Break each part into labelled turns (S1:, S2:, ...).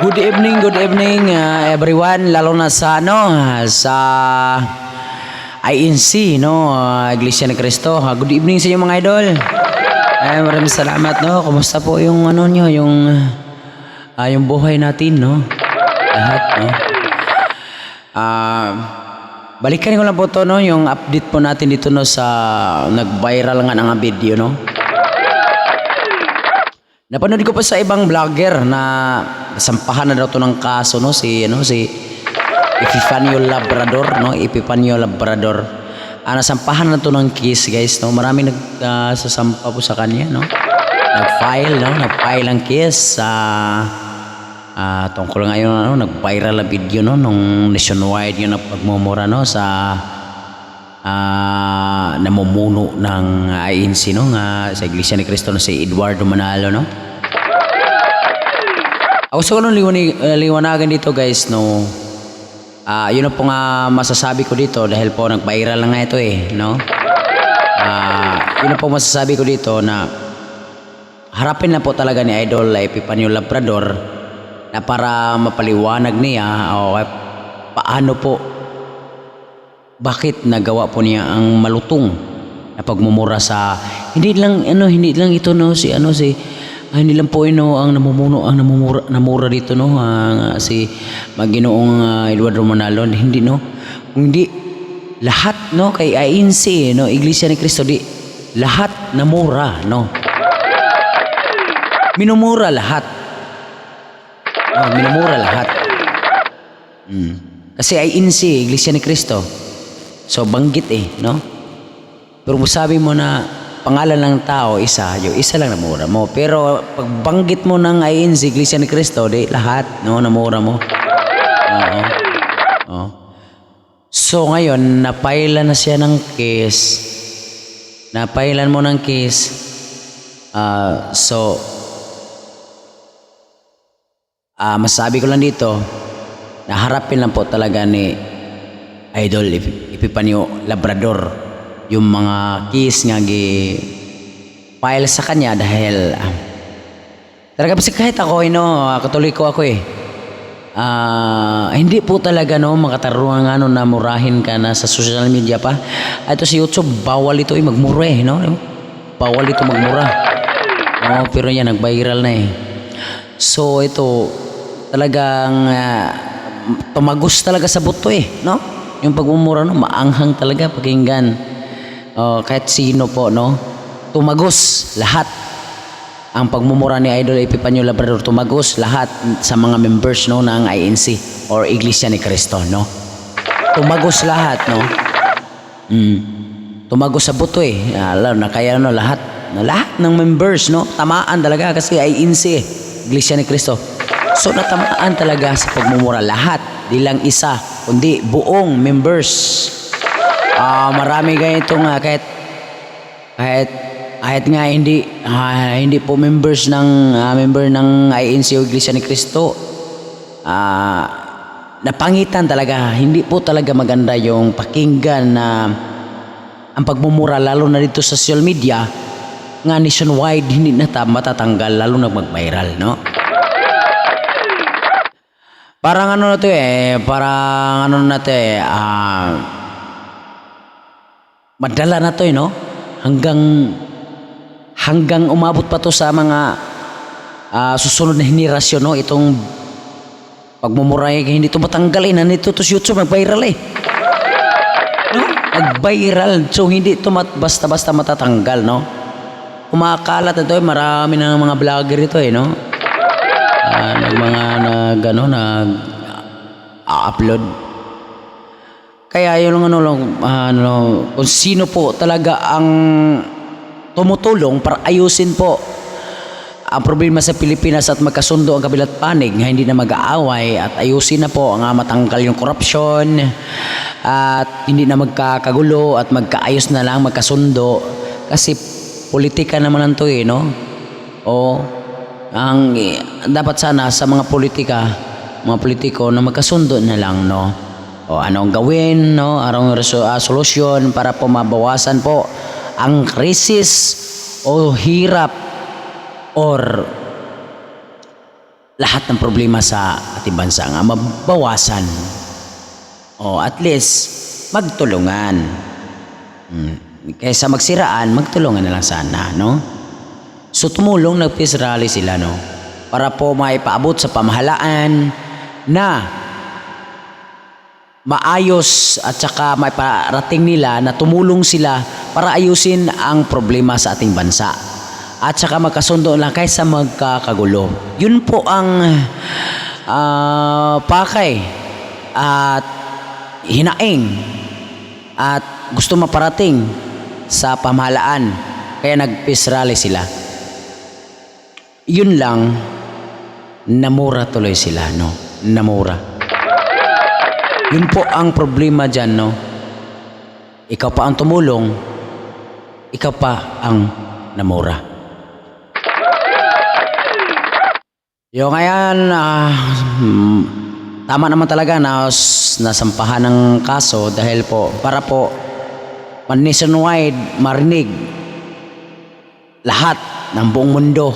S1: Good evening, good evening uh, everyone, lalo na sa ano, sa INC, no, uh, Iglesia ni Cristo. Uh, good evening sa inyo mga idol. Eh, maraming salamat, no. Kumusta po yung ano nyo, yung uh, yung buhay natin, no? Lahat, no. Ah, balikan ko lang po to, no, yung update po natin dito, no, sa nag-viral nga nga video, no. Napanood ko pa sa ibang vlogger na sampahan na daw to ng kaso no si ano si Epifanio Labrador no Epifanio Labrador. Ah, nasampahan na to ng case guys no. Marami nag ah, sasampa po sa kanya no. Nag-file no, nag-file ang case sa ah tungkol ngayon ano nag-viral na video no nung nationwide yun na pagmumura no sa ah namumuno ng INC no nga sa Iglesia ni Cristo no, si Eduardo Manalo no. Ako gusto ko nung uh, liwanagan dito guys no. Ah yun na po nga masasabi ko dito dahil po nag-viral na nga ito eh no. Ah yun na po masasabi ko dito na harapin na po talaga ni Idol Epifanio Labrador na para mapaliwanag niya o eh, paano po bakit nagawa po niya ang malutong na pagmumura sa hindi lang ano hindi lang ito no si ano si ah, hindi lang po ino ang namumuno ang namumura namura dito no ang, ah, si Maginoong ah, Eduardo Manalo hindi no hindi lahat no kay INC no Iglesia ni Cristo di lahat namura no minumura lahat oh, minumura lahat mm. kasi INC Iglesia ni Cristo So banggit eh, no? Pero sabi mo na pangalan ng tao isa, yung isa lang namura mo. Pero pag banggit mo ng INC, Iglesia ni Cristo, di lahat, no, namura mo. Oo. Oo. So ngayon, napailan na siya ng case. Napailan mo ng case. Ah, so, ah masabi ko lang dito, naharapin lang po talaga ni Idol Ep- Epifanio Labrador yung mga keys nga gi file sa kanya dahil ah, talaga kasi kahit ako eh, no, katoliko ako eh Ah, hindi po talaga no makatarungan nga no na murahin ka na sa social media pa. Ah, Ito si YouTube bawal ito eh magmura eh no. Bawal ito magmura. No, pero yan nag-viral na eh. So ito talagang ah, tumagos talaga sa buto eh, no? Yung pagmumura no, maanghang talaga pakinggan. Oh, kahit sino po no, tumagos lahat. Ang pagmumura ni Idol Epifanio Labrador tumagos lahat sa mga members no ng INC or Iglesia ni Cristo no. Tumagos lahat no. Mm. Tumagos sa buto eh. Alam na kaya no lahat na lahat ng members no tamaan talaga kasi INC eh, Iglesia ni Cristo. So natamaan talaga sa pagmumura lahat, di lang isa, kundi buong members. Ah, marami ganito nga kahit kahit kahit nga hindi ah, hindi po members ng ah, member ng INC o Iglesia ni Cristo. Ah, napangitan talaga, hindi po talaga maganda yung pakinggan na ang pagmumura lalo na dito sa social media nga nationwide hindi na ta matatanggal lalo na mag-viral, no? Parang ano na to eh, parang ano na to eh, ah, madala na to eh, no? Hanggang, hanggang umabot pa to sa mga ah, susunod na henerasyon, no? Itong pagmumuray, hindi to matanggal eh, nandito to sa YouTube, nag-viral eh. No? Nag-viral, so hindi to mat, basta-basta matatanggal, no? Kumakalat na to eh, marami na mga vlogger ito eh, no? Nag mga nag ano nag upload kaya yun lang ano lang ah, ano kung sino po talaga ang tumutulong para ayusin po ang problema sa Pilipinas at magkasundo ang kabilat panig nga hindi na mag-aaway at ayusin na po ang ah, matanggal yung korupsyon at hindi na magkakagulo at magkaayos na lang magkasundo kasi politika naman ang to eh no o ang eh, dapat sana sa mga politika, mga politiko na magkasundo na lang no. O anong gawin no, anong ah, solusyon para po mabawasan po ang krisis o hirap or lahat ng problema sa ating bansa nga mabawasan. O at least magtulungan. Hmm. Kaysa magsiraan, magtulungan na lang sana, no? So tumulong nag-peace rally sila, no? Para po maipaabot sa pamahalaan na maayos at saka maiparating nila na tumulong sila para ayusin ang problema sa ating bansa. At saka magkasundo lang kaysa magkakagulo. Yun po ang ah, pakay at hinaing at gusto maparating sa pamahalaan. Kaya nag-peace rally sila. Yun lang, namura tuloy sila, no? Namura. Yun po ang problema dyan, no? Ikaw pa ang tumulong, ikaw pa ang namura. Yung ngayon, ah, hmm, tama naman talaga na nasampahan ng kaso dahil po, para po, nationwide, marinig lahat ng buong mundo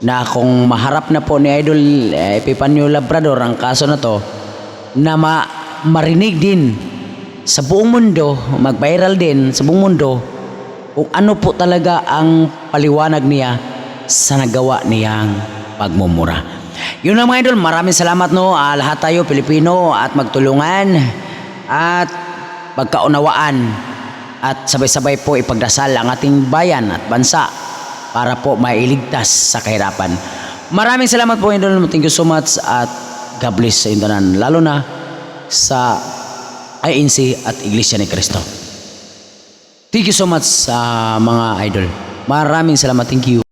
S1: na kung maharap na po ni Idol eh, Epifanio Labrador ang kaso na to, na ma marinig din sa buong mundo, mag-viral din sa buong mundo kung ano po talaga ang paliwanag niya sa nagawa niyang pagmumura. Yun lang mga idol, maraming salamat no. Ah, lahat tayo Pilipino at magtulungan at magkaunawaan at sabay-sabay po ipagdasal ang ating bayan at bansa para po mailigtas sa kahirapan. Maraming salamat po idol. Thank you so much at God bless sa inyo lalo na sa INC at Iglesia ni Cristo. Thank you so much sa mga idol. Maraming salamat. Thank you.